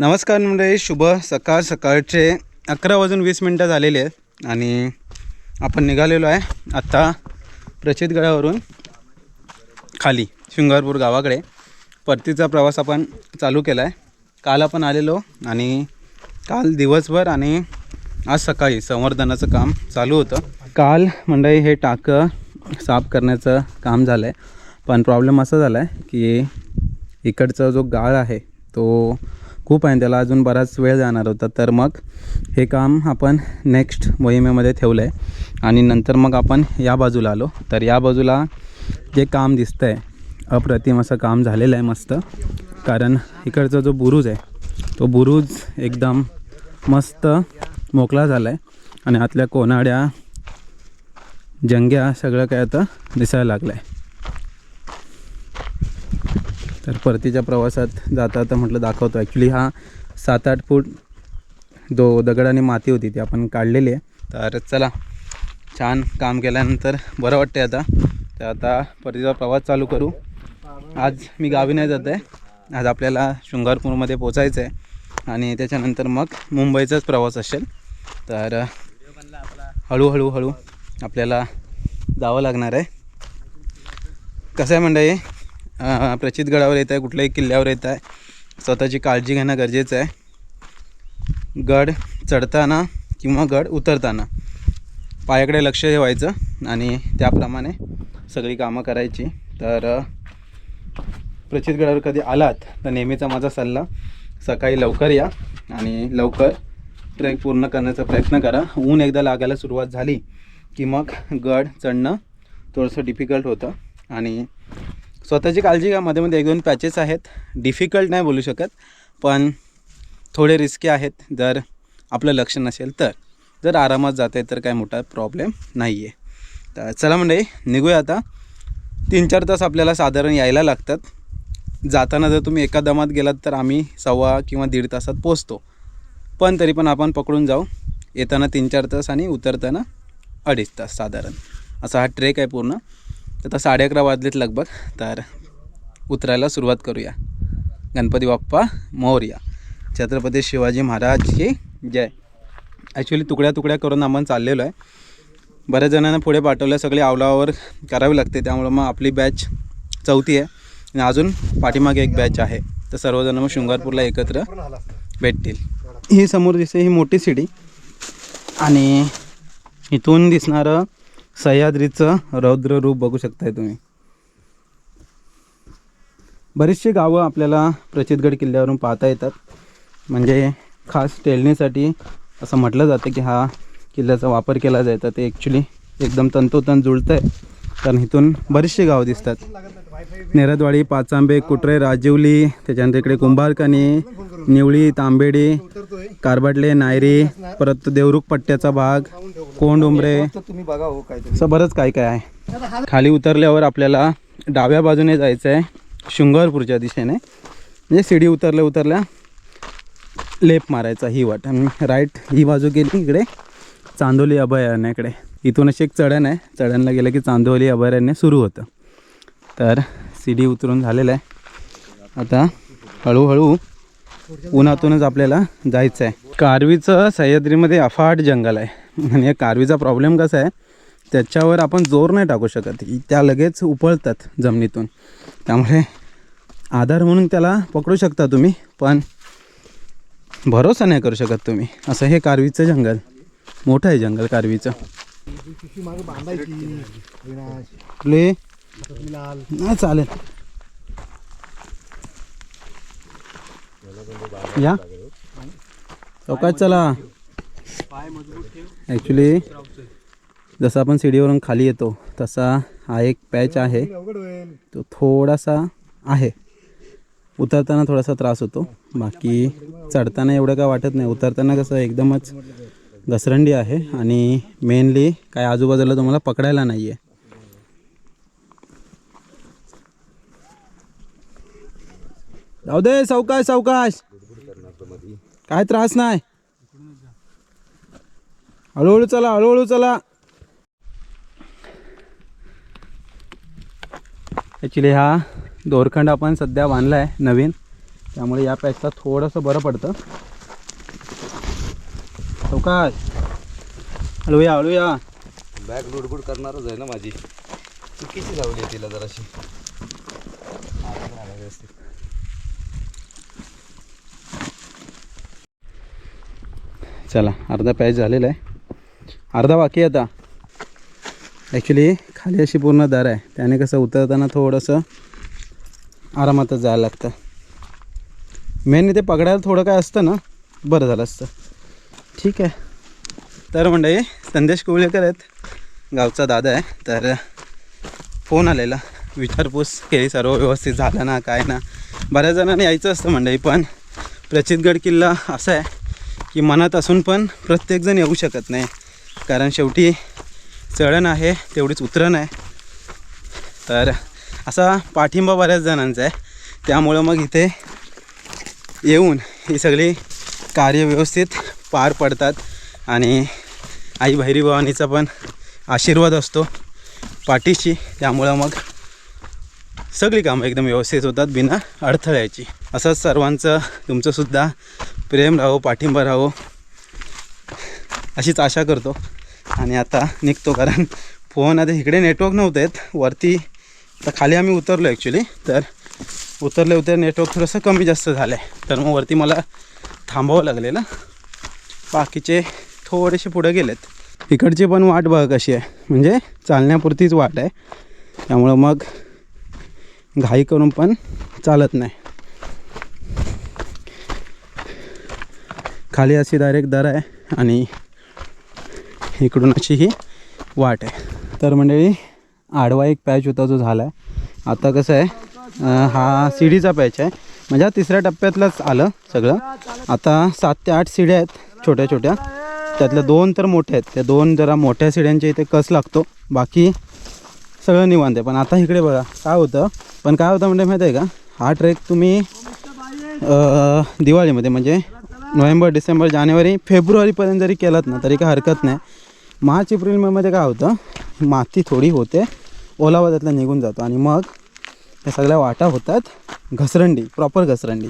नमस्कार मंडळी शुभ सकाळ. सकाळचे अकरा वाजून वीस मिनटं झालेली आहेत आणि आपण निघालेलो आहे आत्ता प्रचितगडावरून खाली शृंगारपूर गावाकडे. परतीचा प्रवास आपण चालू केला आहे. काल आपण आलेलो आणि काल दिवसभर आणि आज सकाळी संवर्धनाचं काम चालू होतं. काल मंडळी हे टाकं साफ करण्याचं काम झालं आहे पण प्रॉब्लेम असा झाला आहे की इकडचा जो गाळ आहे तो खूप आहे त्याला अजून बराच वेळ जाणार होता. तर मग हे काम आपण नेक्स्ट मोहिमेमध्ये ठेवलं आहे आणि नंतर मग आपण या बाजूला आलो. तर या बाजूला जे काम दिसतं आहे अप्रतिम असं काम झालेलं आहे मस्त. कारण इकडचा जो बुरुज आहे तो बुरुज एकदम मस्त मोकळा झाला आहे आणि आतल्या कोनाड्या जंग्या सगळं काय आता दिसायला लागलं आहे तर परतीच्या प्रवासात जाता आता म्हटलं दाखवतो. ॲक्च्युली हा सात आठ फूट दो दगड आणि माती होती ती आपण काढलेली आहे. तर चला छान काम केल्यानंतर बरं वाटते आता. तर आता परतीचा प्रवास चालू करू. आज मी गावी नाही जात आहे. आज आपल्याला शृंगारपूरमध्ये पोचायचं आहे आणि त्याच्यानंतर मग मुंबईचाच प्रवास असेल. तर हळूहळू हळू आपल्याला जावं लागणार आहे. कसं आहे मंडळी? प्रचितगडावर येत आहे कुठल्याही किल्ल्यावर येत आहे. स्वतःची काळजी घेणं गरजेचं आहे. गड चढताना किंवा गड उतरताना पायाकडे लक्ष ठेवायचं आणि त्याप्रमाणे सगळी कामं करायची. तर प्रचितगडावर कधी आलात तर नेहमीचा माझा सल्ला सकाळी लवकर या आणि लवकर ट्रेक पूर्ण करण्याचा प्रयत्न करा. ऊन एकदा लागायला सुरुवात झाली की मग गड चढणं थोडंसं डिफिकल्ट होतं आणि स्वतःची काळजी घ्या. मध्ये मध्ये एक दोन पॅचेस आहेत. डिफिकल्ट नाही बोलू शकत. पण थोडे रिस्की आहेत. जर आपलं लक्ष नसेल तर. जर आरामात जाते तर काय मोठा प्रॉब्लेम नाही आहे तर चला म्हणजे निघूया आता. तीन चार तास आपल्याला साधारण यायला लागतात. जाताना जर तुम्ही एका दमात गेलात तर आम्ही सव्वा किंवा दीड तासात पोचतो पण तरी पण आपण पकडून जाऊ. येताना तीन चार तास आणि उतरताना अडीच तास साधारण. असा हा ट्रेक आहे पूर्ण. तर आता साडे अकरा वाजलेत लगभग. तर उतरायला सुरुवात करूया. गणपती बाप्पा मोरया. छत्रपती शिवाजी महाराज की जय. ॲक्च्युली तुकड्या तुकड्या करून आपण चाललेलो आहे. बऱ्याच जणांना पुढे पाठवलं सगळे आवलावर करावी लागते त्यामुळं मग आपली बॅच चौथी आहे. आणि अजून पाठीमागे एक बॅच आहे. तर सर्वजण मग शृंगारपूरला एकत्र भेटतील. ही समोर दिसते ही मोठी सिटी आणि इथून दिसणारं सह्याद्रीचं रौद्र रूप बघू शकताय तुम्ही. बरीचशी गावं आपल्याला प्रचितगड किल्ल्यावरून पाहता येतात. म्हणजे खास टेलणीसाठी असं म्हटलं जातं की हा किल्ल्याचा वापर केला जायचा. ते ॲक्च्युली एकदम तंतोतंत जुळतं आहे कारण इथून बरीचशी गावं दिसतात. नेरदवाडी पाचांबे कुटरे राजिवली त्याच्यानंतर इकडे कुंभारकणी निवळी तांबेडी कारबाटले नायरी परत देवरुख पट्ट्याचा भाग कोंड उंबरे. असं बरंच काय काय आहे. खाली उतरल्यावर आपल्याला डाव्या बाजूने जायचं आहे शृंगारपूरच्या दिशेने. म्हणजे शिडी उतरल्या उतरल्या लेप मारायचा ही वाट. आणि राईट ही बाजू गेली इकडे. चांदोली अभयारण्याकडे इथून अशी एक चढण आहे. चढणला गेलं की चांदोली अभयारण्य सुरू होतं. तर सीडी उतरून झालेलं आहे. आता हळूहळू उन्हातूनच आपल्याला जायचं आहे. कारवीचं सह्याद्रीमध्ये अफाट जंगल आहे. आणि या कारवीचा प्रॉब्लेम कसा आहे? त्याच्यावर आपण जोर नाही टाकू शकत. त्या लगेच उपळतात जमिनीतून. त्यामुळे आधार म्हणून त्याला पकडू शकता तुम्ही पण भरोसा नाही करू शकत तुम्ही. असं हे कारवीचं जंगल. मोठं आहे जंगल कारवीचं. नाही चालेल. या. चौकात चला. ॲक्च्युली जसं आपण सीडीवरून खाली येतो तसा हा एक पॅच आहे. तो थोडासा आहे. उतरताना थोडासा त्रास होतो. बाकी चढताना एवढं काय वाटत नाही. उतरताना कसं एकदमच घसरंडी आहे. आणि मेनली काय आजूबाजूला तुम्हाला पकडायला नाही आहे जाऊ दे सावकाश सावकाश. काय त्रास नाही. हळूहळू चला हळूहळू चला. ॲक्च्युली हा दोरखंड आपण सध्या बांधला आहे नवीन. त्यामुळे या पॅचला थोडंसं बरं पडतं. सावकाश. हळूया हळूया. बॅग लुडबुड करणारच आहे ना माझी. चुकीची लावली आहे तिला जराशी. चला अर्धा पॅच झालेला आहे. अर्धा बाकी आहे आता. ॲक्च्युली खाली अशी पूर्ण दर आहे. त्याने कसं उतरताना थोडंसं आरामातच जायला लागतं. मेन इथे पकडायला थोडं काय असतं ना बरं झालं असतं. ठीक आहे. तर मंडळी संदेश कुवळेकर आहेत. गावचा दादा आहे. तर फोन आलेला. विचारपूस केली सर्व व्यवस्थित झालं ना काय ना. बऱ्याच जणांनी यायचं असतं मंडळी पण प्रचितगड किल्ला असा आहे. की मनात असून पण प्रत्येकजण येऊ शकत नाही. कारण शेवटी चढण आहे तेवढीच उतरण आहे. तर असा पाठिंबा बऱ्याच जणांचा आहे. त्यामुळं मग इथे येऊन ही सगळी कार्य व्यवस्थित पार पडतात आणि आई भैरी भवानीचा पण आशीर्वाद असतो पाठीशी. त्यामुळं मग सगळी कामं एकदम व्यवस्थित होतात बिना अडथळ्याची. असंच सर्वांचं तुमचंसुद्धा प्रेम राहो पाठिंबा राहो. अशीच आशा करतो. आणि आता निघतो कारण फोन आता इकडे नेटवर्क नव्हते वरती आता खाली आम्ही उतरलो ॲक्च्युली तर उतरले उतर नेटवर्क थोडंसं कमी जास्त झालं आहे तर मग वरती मला थांबावं लागलेलं. बाकीचे थोडेसे पुढे गेलेत. इकडची पण वाट बघा कशी आहे. म्हणजे चालण्यापुरतीच वाट आहे. त्यामुळं मग घाई करून पण चालत नाही. खाली अशी डायरेक्ट दर आहे आणि इकडून अशी ही वाट आहे. तर मंडळी आडवा एक पॅच होता जो झाला आहे आता कसं आहे हा सीडीचा पॅच आहे. म्हणजे हा तिसऱ्या टप्प्यातलंच आलं सगळं. आता सात ते आठ सिड्या आहेत छोट्या छोट्या. त्यातल्या दोन तर मोठ्या आहेत. त्या दोन जरा मोठ्या सिड्यांच्या इथे कस लागतो बाकी सगळं निवांत आहे. पण आता इकडे बघा काय होतं? पण काय होतं म्हणजे माहिती आहे का? हा ट्रेक तुम्ही दिवाळीमध्ये म्हणजे नोव्हेंबर डिसेंबर जानेवारी फेब्रुवारीपर्यंत जरी केलात ना तरी काय हरकत नाही. मार्च एप्रिल मेमध्ये काय होतं? माती थोडी होते ओलावा त्यातला निघून जातो आणि मग या सगळ्या वाटा होतात घसरंडी प्रॉपर घसरंडी.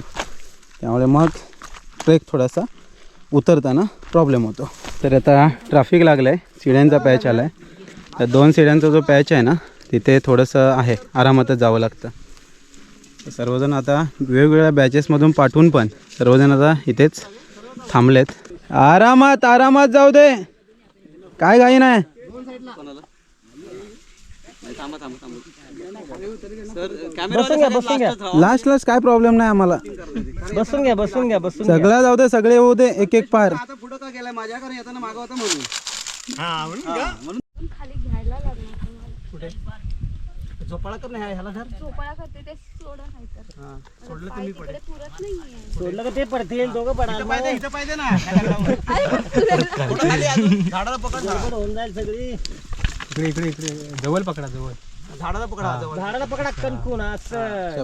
त्यामुळे मग ट्रेक थोडासा उतरताना प्रॉब्लेम होतो. तर आता ट्रॅफिक लागलं आहे सिड्यांचा पॅच आला आहे तर दोन सिड्यांचा जो पॅच आहे ना तिथे थोडंसं आहे आरामातच जावं लागतं. सर्वजण आता वेगवेगळ्या बॅचेसमधून पाठवून पण सर्वजण आता इथेच थांबलेत. आरामात आरामात जाऊ दे. काय घाई नाही लास्ट लास्ट काय प्रॉब्लेम नाही आम्हाला. बसून घ्या बसून घ्या बसून घ्या. सगळ्या जाऊ दे सगळे होऊ दे एक एक पार. आता पुढं का गेलाय? माझ्या कारण येताना मागवता म्हणून. खाली घ्यायला लागणार तुम्हाला. झोपाळा करते ते सोडा नाही तर सोडलं तुम्ही तिकडे पुरत नाहीये. सोडलं का ते पडतील? दोघं पडाल मग. इथं पाहिजे ना. झाडाला पकड गडबड होऊन जाईल सगळी. इकडे इकडे इकडे. जवळ पकडा जवळ. झाडाला पकडा जवळ. झाडाला पकडा कणकून असं.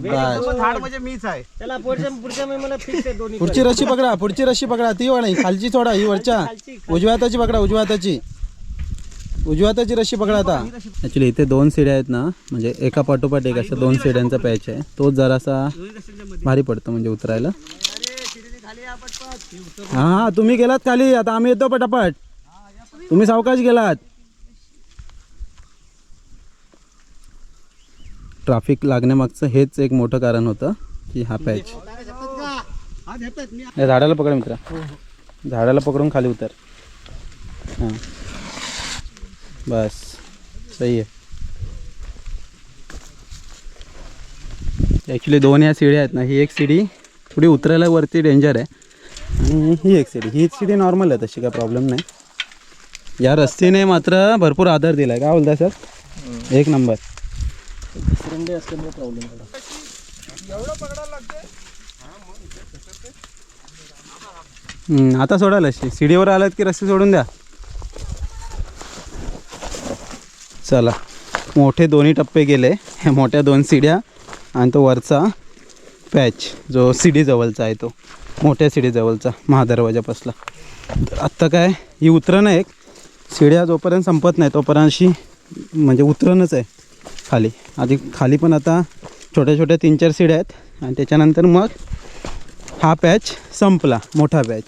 झाड म्हणजे मीच आहे. त्याला पुढच्या पुढच्या महिन्याला फिक्स आहे दोन्ही पुढची रशी पकडा पुढची रशी पकडा. ती वाढा खालची सोडा ही वरच्या. खालची, उजव्या हाताची पकडा उजव्या हाताची. उजव्या हाताची रशी पकडा आता. ॲक्च्युली इथे दोन सिड्या आहेत ना म्हणजे एका पाठोपाठ एक अशा दोन सिड्यांचा पॅच आहे. तोच जरासा भारी पडतो म्हणजे उतरायला. हां हां तुम्ही गेलात खाली. आता आम्ही येतो पटापट. तुम्ही सावकाश गेलात. ट्रॅफिक लागण्यामागचं हेच एक मोठं कारण होतं की हा पॅच. झाडाला पकड मित्रा. झाडाला पकडून खाली उतर. हां. बस सही आहे. ॲक्च्युली दोन या सिड्या आहेत ना ही एक सिडी थोडी उतरायला वरती डेंजर आहे. आणि ही एक सिडी ही सिडी नॉर्मल आहे तशी काय प्रॉब्लेम नाही. या रस्तीने मात्र भरपूर आधार दिला आहे काय बोलताय सर? एक नंबर. असल्यामुळे प्रॉब्लेम आता सोडायला अशी सीडीवर आलात की रस्ते सोडून द्या? चला. मोठे दोन्ही टप्पे गेले. ह्या मोठ्या दोन सिड्या आणि तो वरचा पॅच जो सिडीजवळचा आहे तो. मोठ्या सिडीजवळचा महादरवाजापासला तर आत्ता काय? ही उतरणं एक. सिड्या जोपर्यंत संपत नाही तोपर्यंत अशी म्हणजे उतरणच आहे खाली. आधी खाली पण आता छोट्या छोट्या तीन चार सिड्या आहेत आणि त्याच्यानंतर मग हा पॅच संपला मोठा पॅच.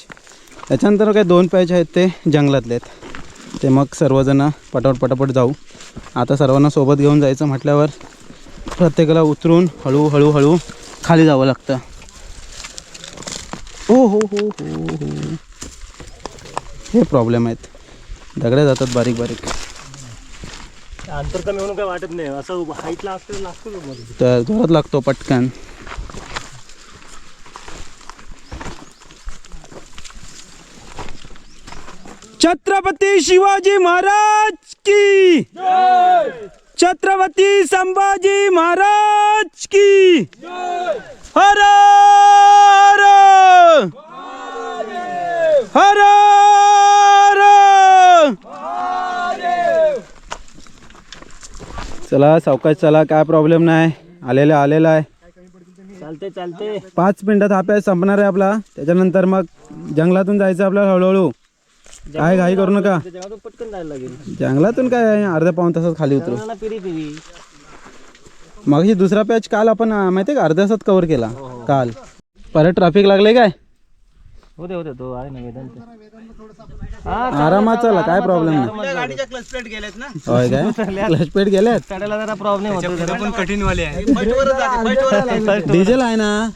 त्याच्यानंतर काय दोन पॅच आहेत ते जंगलातले आहेत. ते मग सर्वजण पटापट पटापट जाऊ. आता सर्वांना सोबत घेऊन जायचं म्हटल्यावर प्रत्येकाला उतरून हळू हळू खाली जावं लागतं. हो हो हो हो हो हे. प्रॉब्लेम आहेत. दगड्या जातात बारीक बारीक. अंतर कमी म्हणून काय वाटत नाही. असं हाईटला असतं लागतो तर जोरात लागतो पटकन. छत्रपती शिवाजी महाराज की। छत्रपती संभाजी महाराज की। हर हर हर चला सावकाश चला काय प्रॉब्लेम नाही. आलेला आलेला आहे. चालते चालते पाच मिनिटात हा संपणार आहे आपला. त्याच्यानंतर मग जंगलातून जायचं आपल्याला हळूहळू. काय घाई करू नका. पटकन जायला लागेल. जंगलातून काय आहे, अर्ध्या पाऊन तासात खाली उतरू. जंगलाला पिरी पिरी. मग ही दुसरा पॅच काल आपण अं, माहिती आहे का? अर्ध्या तासात कव्हर केला. काल. परत ट्रॅफिक लागले काय? होते होते तो आहे ना वेदांत. आरामात चला काय प्रॉब्लेम नाही. गाडीच्या क्लच प्लेट गेल्यात ना? होय काय? क्लच पेट गेल्यात? चढायला जरा प्रॉब्लेम होतो जरा. पण कठीण वाले आहे डिझेल आहे ना?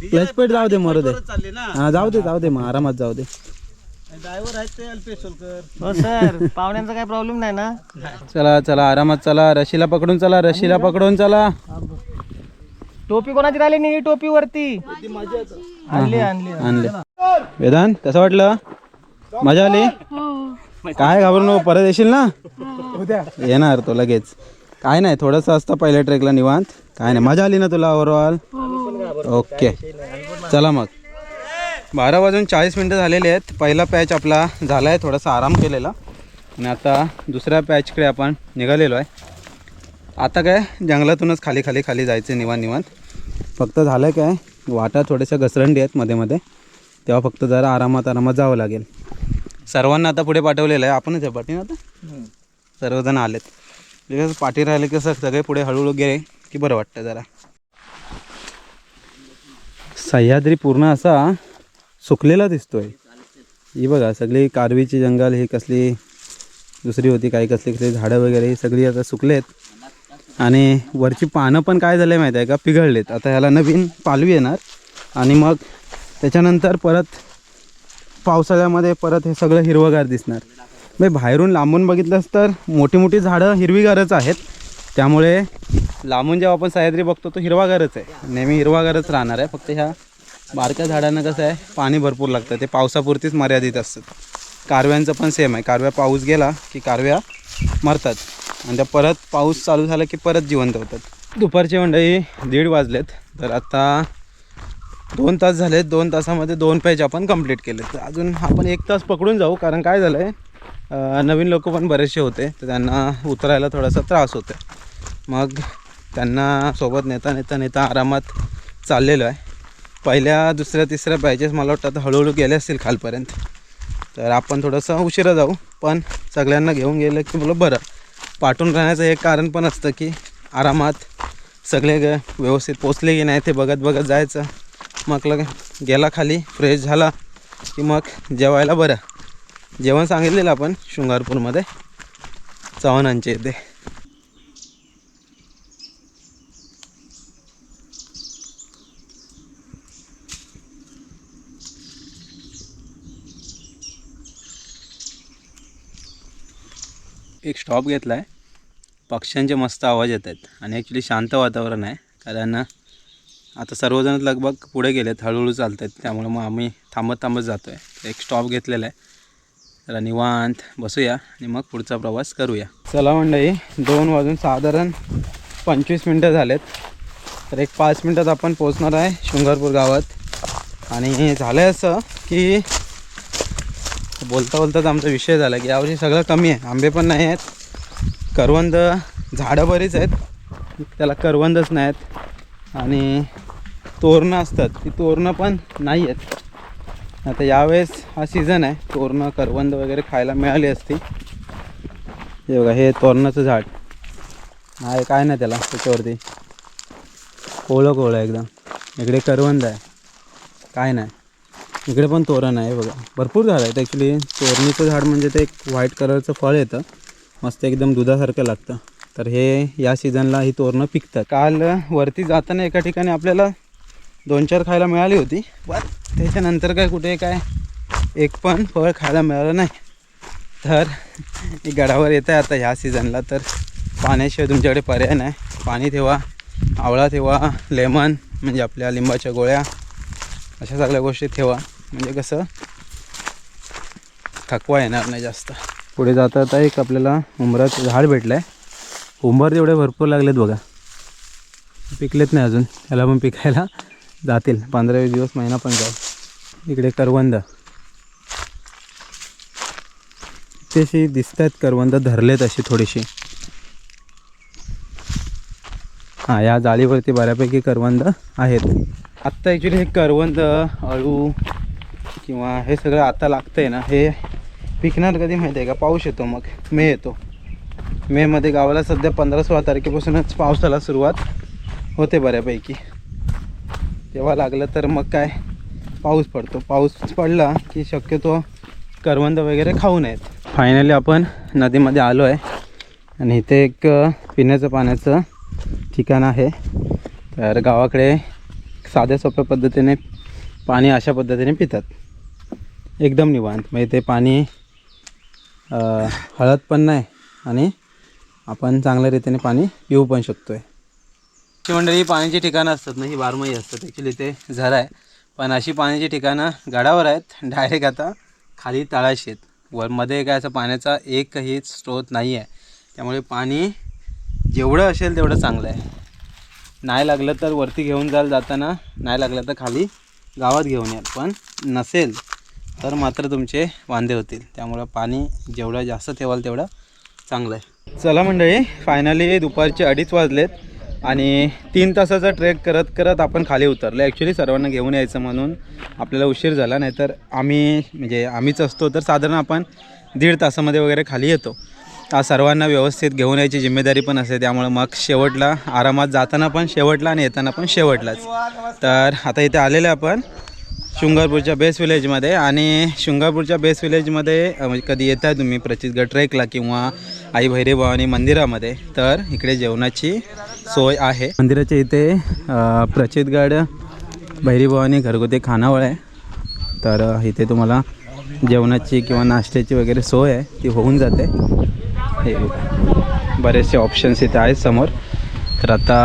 क्लच पेट जाऊ दे मरू दे. चालले ना. हा जाऊ दे जाऊ दे मग. आरामात जाऊ दे. ड्रायव्हर आहेत ते अल्पेश सोलकर हो सर पाहुण्यांचा काही प्रॉब्लेम नाही ना? चला चला आरामात चला. रशीला पकडून चला रशीला पकडून चला. टोपी कोणाची राहिली नाही? टोपी वरती आणली आणली. आणले. वेदांत कसं वाटलं? मजा आली? काय घाबरू नको परत येशील ना? येणार तो लगेच. काय नाही थोडंसं असतं पहिल्या ट्रेकला निवांत. काय नाही मजा आली ना तुला ओव्हरऑल ओके चला मग. बारा वाजून चाळीस मिनटं झालेले आहेत. पहिला पॅच आपला झाला आहे थोडासा आराम केलेला. आणि आता दुसऱ्या पॅचकडे आपण निघालेलो आहे. आता काय जंगलातूनच खाली खाली खाली जायचं निवांत निवांत. फक्त झालं काय वाटा थोड्याशा घसरंडी आहेत मध्ये मध्ये. तेव्हा फक्त जरा आरामात आरामात जावं लागेल. सर्वांना आता पुढे पाठवलेलं आहे. आपणच आहे पाठी आता? सर्वजण आलेत. म्हणजे कसं पाठी राहिले की कसं सगळे पुढे हळूहळू गेले की बरं वाटतं जरा. सह्याद्री पूर्ण असा सुकलेला दिसतोय. ही बघा सगळी कारवीची जंगल ही कसली दुसरी होती काही कसली कसली झाडं वगैरे ही सगळी आता सुकलेत. आणि वरची पानं पण काय झाले माहीत आहे का? पिघळलेत. आता ह्याला नवीन पालवी येणार. आणि मग त्याच्यानंतर परत पावसाळ्यामध्ये परत हे सगळं हिरवगार दिसणार. म्हणजे बाहेरून लांबून बघितलंस तर मोठी मोठी झाडं हिरवीगारच आहेत. त्यामुळे लांबून जेव्हा आपण सह्याद्री बघतो तो हिरवागारच आहे. नेहमी हिरवागारच राहणार आहे. फक्त ह्या बारक्या झाडांना कसं आहे पाणी भरपूर लागतं. ते पावसापुरतीच मर्यादित असतात. कारव्यांचं पण सेम आहे. कारव्या पाऊस गेला की कारव्या मरतात. आणि त्या परत पाऊस चालू झाला की परत जिवंत होतात. दुपारची मंडळी दीड वाजलेत. तर आता दोन तास झाले दोन तासामध्ये दोन पेज आपण कंप्लीट केले तर अजून आपण एक तास पकडून जाऊ. कारण काय झालं आहे नवीन लोक पण बरेचसे होते. तर त्यांना उतरायला थोडासा त्रास होतो मग त्यांना सोबत नेता नेता नेता आरामात चाललेलो आहे. पहिल्या दुसऱ्या तिसऱ्या पॅचेस मला वाटतं आता हळूहळू गेले असतील खालपर्यंत. तर आपण थोडंसं उशिरा जाऊ पण सगळ्यांना घेऊन गेलं की बोलं बरं. पाठून राहण्याचं एक कारण पण असतं की आरामात सगळे ग व्यवस्थित पोचले की नाही ते बघत बघत जायचं. मग लग गेला खाली फ्रेश झाला की मग जेवायला बरं. जेवण सांगितलेलं आपण शृंगारपूरमध्ये. चव्हाणांचे इथे एक स्टॉप घेतला आहे पक्ष्यांचे मस्त आवाज येत आहेत. आणि ॲक्च्युली शांत वातावरण आहे. कारण आता सर्वजण लगभग पुढे गेलेत. हळूहळू चालत आहेत त्यामुळे मग आम्ही थांबत थांबत जातो आहे एक स्टॉप घेतलेला आहे. जरा निवांत बसूया आणि मग पुढचा प्रवास करूया. चला मंडळी दोन वाजून साधारण पंचवीस मिनटं झालेत. तर एक पाच मिनटात आपण पोचणार आहे शृंगारपूर गावात. आणि झालं आहे असं की बोलता बोलताच आमचा विषय झाला की यावर्षी सगळं कमी आहे. आंबे पण नाही आहेत. करवंद झाडं बरीच आहेत. त्याला करवंदच नाही आहेत. आणि तोरणं असतात. ती तोरणं पण नाही आहेत. आता यावेळेस हा सीझन आहे. तोरणं करवंद वगैरे खायला मिळाली असती. हे बघा हे तोरणाचं झाड. नाही काय नाही त्याला त्याच्यावरती. कोळं कोळं एकदम. इकडे करवंद आहे. काय नाही. इकडे पण तोरण आहे बघा. भरपूर झाड आहेत ॲक्च्युली तोरणीचं झाड म्हणजे ते एक व्हाईट कलरचं फळ येतं. मस्त एकदम दुधासारखं लागतं. तर हे या सीझनला ही तोरणं पिकतात. काल वरती जाताना एका ठिकाणी आपल्याला दोन चार खायला मिळाली होती. पण त्याच्यानंतर काय कुठे काय एक पण फळ खायला मिळालं नाही. तर गडावर येत आहे आता ह्या सीझनला तर पाण्याशिवाय तुमच्याकडे पर्याय नाही. पाणी ठेवा आवळा ठेवा लेमन म्हणजे आपल्या लिंबाच्या गोळ्या अशा सगळ्या गोष्टी ठेवा. म्हणजे कसं थकवा येणार नाही जास्त. पुढे जाता जाता एक आपल्याला उंबराचं झाड भेटलं आहे उंबर तेवढे भरपूर लागलेत बघा. पिकलेत नाही अजून. याला पण पिकायला जातील. पंधरा वीस दिवस महिना पण जाईल. इकडे करवंद. तशी दिसत आहेत करवंद धरलेत अशी थोडीशी. हां या जाळीवरती बऱ्यापैकी करवंद आहेत. आत्ता ॲक्च्युली हे करवंद अळू किंवा हे सगळं आता लागतं आहे ना हे पिकणार कधी माहिती आहे का? पाऊस येतो मग. मे येतो. मेमध्ये गावाला सध्या पंधरा सोळा तारखेपासूनच पावसाला सुरुवात होते बऱ्यापैकी. तेव्हा लागलं तर मग काय? पाऊस पडतो. पाऊस पडला की शक्यतो करवंद वगैरे खाऊ नयेत. फायनली आपण नदीमध्ये आलो आहे आणि इथे एक पिण्याचं पाण्याचं ठिकाण आहे. तर गावाकडे साध्या सोप्या पद्धतीने पाणी अशा पद्धतीने पितात. एकदम निवांत. म्हणजे ते पाणी हळद पण नाही आणि आपण चांगल्या रीतीने पाणी पिऊ पण शकतो आहे मंडळी पाण्याची ठिकाणं असतात ना ही बारमाही असतात. ॲक्च्युली ते झरा आहे. पण अशी पाण्याची ठिकाणं गडावर आहेत. डायरेक्ट आता खाली तळाशी आहेत. वरमध्ये काय असं पाण्याचा एकही स्रोत नाही आहे त्यामुळे पाणी जेवढं असेल तेवढं चांगलं आहे. नाही लागलं तर वरती घेऊन जाल जाताना नाही लागलं तर खाली गावात घेऊन याल. पण नसेल तर मात्र तुमचे वांदे होतील. त्यामुळं पाणी जेवढं जास्त ठेवाल तेवढं चांगलं आहे. चला मंडळी फायनली दुपारचे अडीच वाजलेत आणि तीन तासाचा ट्रेक करत करत आपण खाली उतरलो. ॲक्च्युली सर्वांना घेऊन यायचं म्हणून आपल्याला उशीर झाला नाहीतर आम्ही म्हणजे आम्हीच असतो तर साधारण आपण दीड तासामध्ये वगैरे खाली येतो. आज सर्वांना व्यवस्थित घेऊन यायची जिम्मेदारी पण असते त्यामुळं मग शेवटला आरामात जाताना पण शेवटला आणि येताना पण शेवटलाच. तर आता इथे आलेलं आपण. शृंगारपूरच्या बेस विलेजमध्ये आणि शृंगारपूरच्या बेस विलेजमध्ये म्हणजे कधी येत आहे तुम्ही प्रचितगड ट्रेकला किंवा आई भैरी भवानी मंदिरामध्ये तर इकडे जेवणाची सोय आहे. मंदिराच्या इथे प्रचितगड भैरी भवानी घरगुती खानावळ आहे. तर इथे तुम्हाला जेवणाची किंवा नाश्त्याची वगैरे सोय आहे ती होऊन जाते. हे बरेचसे ऑप्शन्स इथे आहेत समोर. तर आता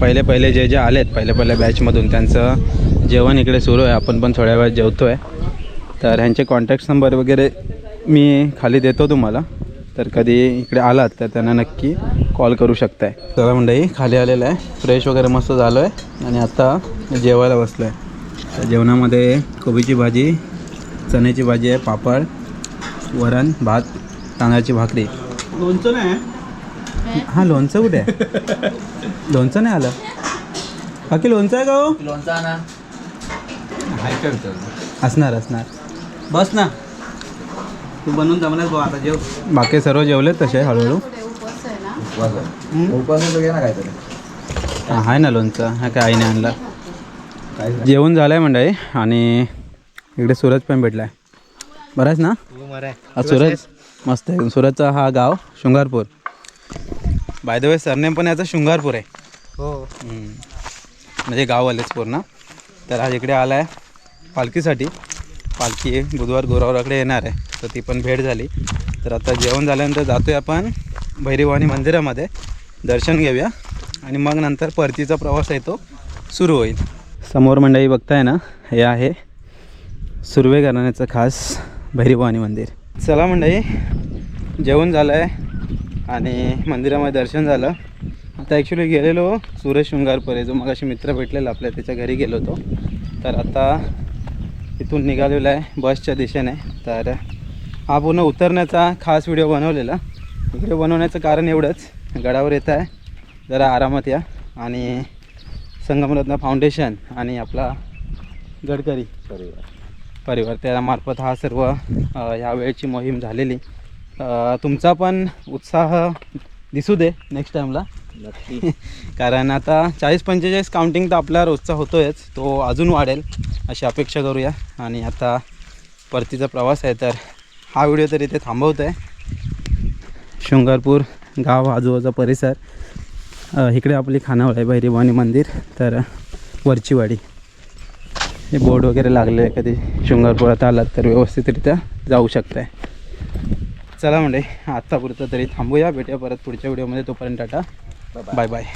पहिले पहिले जे जे आलेत पहिल्या पहिल्या बॅचमधून त्यांचं जेवण इकडे सुरू आहे. आपण पण थोड्या वेळात जेवतो आहे तर ह्यांचे कॉन्टॅक्ट नंबर वगैरे मी खाली देतो तुम्हाला. तर कधी इकडे आलात तर त्यांना नक्की कॉल करू शकताय. चला मंडळी खाली आलेलं आहे. फ्रेश वगैरे मस्त झालो आहे आणि आता जेवायला बसलो आहे तर जेवणामध्ये कोबीची भाजी चण्याची भाजी आहे पापड वरण भात तांदळाची भाकरी. लोणचं नाही हां लोणचं कुठे आहे? लोणचं नाही आलं. बाकी लोणचं आहे का हो? असणार असणार. बस ना. तू बनवून जमणार बघ आता जेव. बाकी सर्व जेवलेत तसे हळूहळू. आहे. ना उपास घे ना काहीतरी. हा, आहे ना लोणचं हा काय आईने आणला. जेवण झालं आहे मंडळी आणि इकडे सूरज पण भेटला आहे बराच ना? हा सूरज मस्त आहे. सूरजचा हा गाव Shringarpur. By the way surname पण याचा शृंगारपूर आहे. हो. हम्म. म्हणजे गाववालेच पूर्ण. तर आज इकडे आला आहे पालखीसाठी. पालखी बुधवार गोरावराकडे येणार आहे. तर ती पण भेट झाली. तर आता जेवण झाल्यानंतर जातोय आपण भैरीवानी मंदिरामध्ये. दर्शन घेऊया. आणि मग नंतर परतीचा प्रवास आहे तो सुरू होईल. समोर मंडळी बघताय ना? हे आहे सुर्वे घराण्याचं खास भैरवानी मंदिर. चला मंडळी जेवण झालं आहे आणि मंदिरामध्ये दर्शन झालं. आता ॲक्च्युली गेलेलो सुरेश शृंगारपुरे जो मग असे मित्र भेटलेला आपल्या त्याच्या घरी गेलो होतो. तर आता इथून निघालेलो आहे बसच्या दिशेने. तर हा पूर्ण उतरण्याचा खास व्हिडिओ बनवलेला. व्हिडिओ बनवण्याचं कारण एवढंच गडावर येत आहे. जरा आरामात या. आणि संगमरत्न फाउंडेशन आणि आपला गडकरी परिवार परिवार त्यामार्फत हा सर्व ह्यावेळेची वेळची मोहीम झालेली. तुमचा पण उत्साह दिसू दे नेक्स्ट टाईमला नक्की. कारण आता चाळीस पंचेचाळीस काउंटिंग तर आपला रोजचा होतोयच. तो अजून वाढेल अशी अपेक्षा करूया. आणि आता परतीचा प्रवास आहे तर हा व्हिडिओ तर इथे थांबवतो आहे शृंगारपूर गाव आजूबाजूचा परिसर. इकडे आपली खानावळ आहे भैरीभवानी मंदिर. तर वरचीवाडी. हे बोर्ड वगैरे लागले आहे कधी शृंगारपुरात आलात तर व्यवस्थितरित्या जाऊ शकताय. चला म्हणजे आत्तापुरतं तरी थांबूया. भेटूया परत पुढच्या व्हिडिओमध्ये. तोपर्यंत टाटा. Bye bye